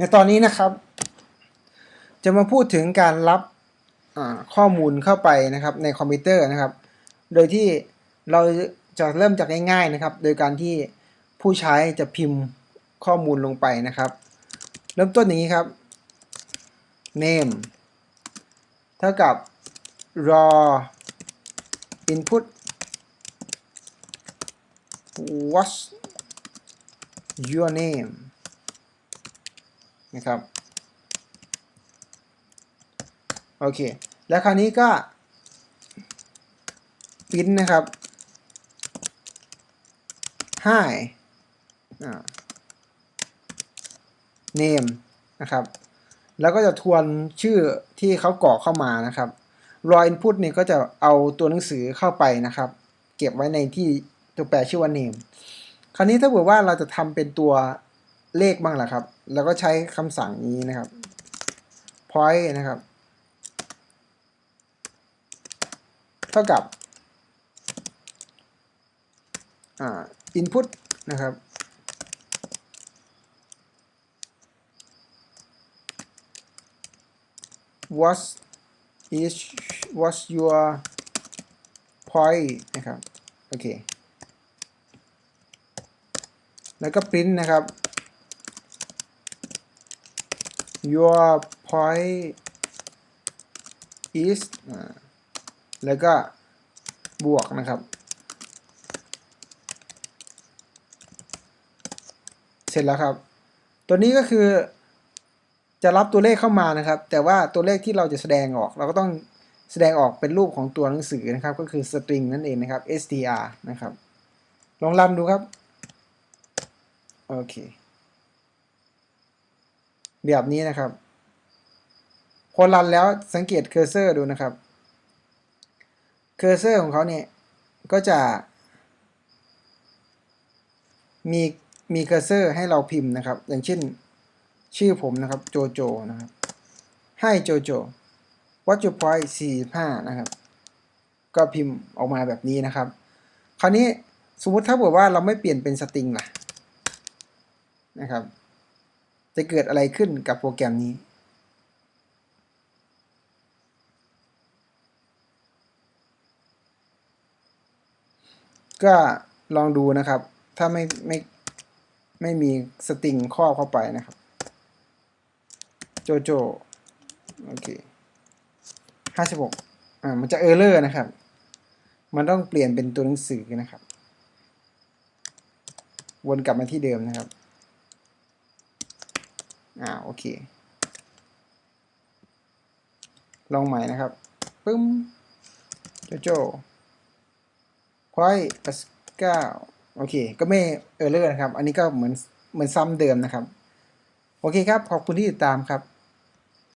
ในตอนนี้นะครับ จะมาพูดถึงการรับข้อมูลเข้าไปนะครับในคอมพิวเตอร์นะครับ โดยที่เราจะเริ่มจากง่ายๆนะครับ โดยการที่ผู้ใช้จะพิมพ์ข้อมูลลงไปนะครับ เริ่มต้นอย่างนี้ครับ name เท่ากับ raw input what's your name นะครับ โอเค แล้วคราวนี้ก็ปริ้นนะครับ Hi name นะครับ แล้วก็จะทวนชื่อที่เขากรอกเข้ามานะครับ raw input เนี่ยก็จะเอาตัวหนังสือเข้าไปนะครับ เก็บไว้ในที่ตัวแปรชื่อว่า name คราวนี้ถ้าเกิดว่าเราจะทำเป็นตัว เลขบ้างล่ะครับ แล้วก็ใช้คำสั่งนี้นะครับ point นะครับ เท่ากับอ่า input นะครับ what is what's your point นะครับ โอเค แล้วก็ print นะครับ your point is แล้วก็บวกนะครับ เสร็จแล้วครับ ตัวนี้ก็คือจะรับตัวเลขเข้ามานะครับ แต่ว่าตัวเลขที่เราจะแสดงออกเราก็ต้องแสดงออกเป็นรูปของตัวหนังสือนะครับ ก็คือ string นั่นเองนะครับ str นะครับ ลองรันดูครับ โอเค แบบนี้นะครับ พอรันแล้วสังเกตเคอร์เซอร์ดูนะครับ เคอร์เซอร์ของเขาเนี่ยก็จะ มีมีเคอร์เซอร์ให้เราพิมพ์นะครับ อย่างเช่น ชื่อผมนะครับโจโจนะครับ ให้โจโจ what your point 45นะครับ ก็พิมพ์ออกมาแบบนี้นะครับ คราวนี้สมมติถ้าบอกว่าเราไม่เปลี่ยนเป็นสตริงล่ะนะครับ จะเกิดอะไรขึ้นกับโปรแกรมนี้ ก็ลองดูนะครับ ถ้าไม่ไม่ไม่มีสตริงครอบเข้าไปนะครับ โจโจ โอเคห้าสิบหกอ่า มันจะเออร์เลอร์นะครับ มันต้องเปลี่ยนเป็นตัวหนังสือนะครับ วนกลับมาที่เดิมนะครับ อ่าโอเค ลองใหม่นะครับปึ้มโจโจพอยต์เก้าโอเค ก็ไม่เออร์เลอร์นะครับ อันนี้ก็เหมือนเหมือนซ้ำเดิมนะครับ โอเคครับ ขอบคุณที่ติดตามครับ